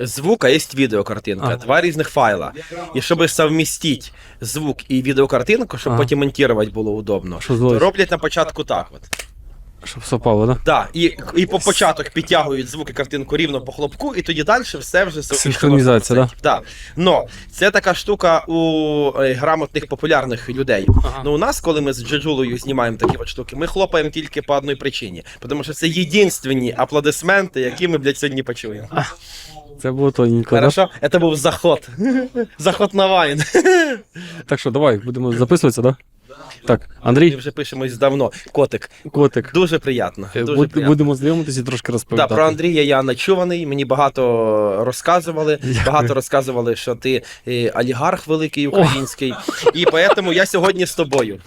звук, а є відеокартинка, Ага. Два різних файла. І щоб совмістити звук і відеокартинку, щоб Ага. потім монтувати було удобно, то роблять на початку так. От. Щоб совпало, да? Да, і, і по початок підтягують звук і картинку рівно по хлопку, і тоді далі все вже Синхронізація, да? Да. Но це така штука у е, грамотних популярних людей. Ага. Ну у нас, коли ми з Джеджулою знімаємо такі от штуки, ми хлопаємо тільки по одній причині. Тому що це єдинственні аплодисменти, які ми, блядь, сьогодні почуємо. Це було тоненько, да? Хорошо? Це був заход. Заход на вайн. Так що, давай, будемо записуватися, да? Так, Ми вже пишемось давно. Котик. котик. Дуже приємно. Е, Дуже буд- приємно. Будемо знайомитися і трошки Да, розповідати. про Андрія я начуваний, мені багато розказували. Дякую. Багато розказували, що ти е, олігарх великий український. І тому я сьогодні з тобою.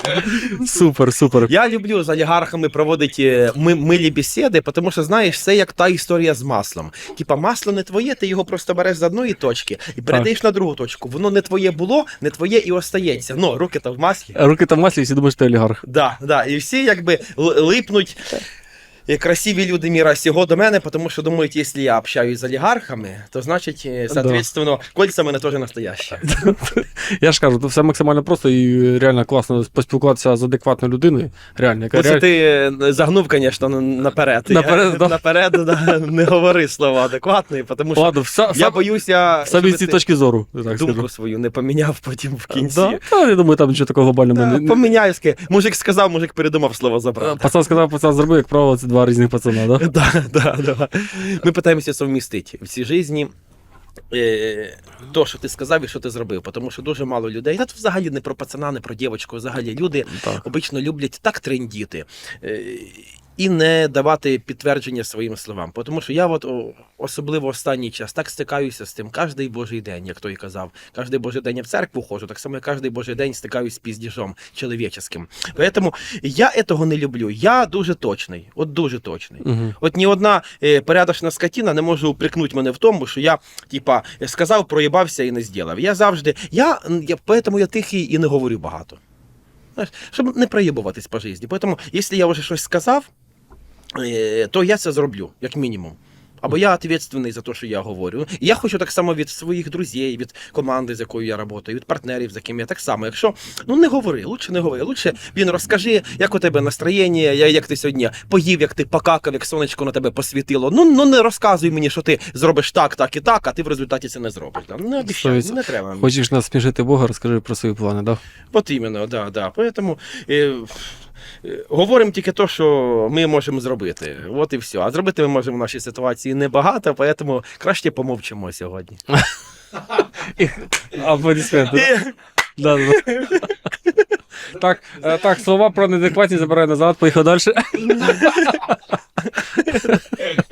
Супер, супер. Я люблю з олігархами проводити милі бесіди, тому що знаєш, це як та історія з маслом. Типа, масло не твоє, ти його просто береш з одної точки і передаєш на другу точку. Воно не твоє було, не твоє і остається. Ну, руки то в маслі. Руки там маслі, і всі думають, що ти олігарх. Да, да. І всі якби л- липнуть. Е, Красиві люди міра сього до мене, тому що думають, якщо я общаюсь з олігархами, то значить, е, соответственно, кольця мене теж настоящі. Я ж кажу, це все максимально просто і реально класно поспілкуватися з адекватною людиною. Реально, яка Оце реально... ти е, загнув, звісно, наперед. Наперед, я, да. наперед да, не говори слова адекватний, тому що Ладно, вся, я боюся, самі ці точки зору. Так думку скажу. свою не поміняв потім в кінці. Да? Та, я думаю, там нічого такого глобального. Да, не- поміняю, ски- мужик сказав, мужик передумав слово забрав. Пацан сказав, пацан зробив, як правило, це два різних пацана, да? Да, да, да. Ми намагаємося совмістити в цій житті. Е, то, що ти сказав і що ти зробив, тому що дуже мало людей. Та Це взагалі не про пацана, не про дівчинку. Взагалі люди Так. обично люблять так трендіти е, і не давати підтвердження своїм словам. Тому що я от особливо останній час так стикаюся з тим кожний божий день, як той казав. Кожний божий день я в церкву ходжу, так само я кожний божий день стикаюсь з піздіжом чоловіческим. Тому я этого не люблю. Я дуже точний, от дуже точний. Угу. От ні одна е, порядочна скотина не може упрекнути мене в тому, що я, типа, сказав, проїбався і не зробив. Я завжди, я, я поэтому я тихий і не говорю багато. Знаєш, щоб не проїбуватись по житті. Тому, якщо я вже щось сказав, то я це зроблю, як мінімум. Або я відповідальний за те, що я говорю. І я хочу так само від своїх друзів, від команди, з якою я працюю, від партнерів, з якими я так само. Якщо ну не говори, лучше не говори. Лучше він розкажи, як у тебе настроєння, як ти сьогодні поїв, як ти покакав, як сонечко на тебе посвітило. Ну, ну не розказуй мені, що ти зробиш так, так і так, а ти в результаті це не зробиш. Да? Не обіцяй, Сто не треба. Хочеш нас смішити Бога, розкажи про свої плани, да? От іменно, да, да. Поэтому е, е, говоримо тільки те, що ми можемо зробити. От і все. А зробити ми можемо в нашій ситуації небагато, поэтому краще помовчимо сьогодні. Аплодисменти. Да, да. Так, е, так, слова про неадекватність забираю назад, поїхав далі.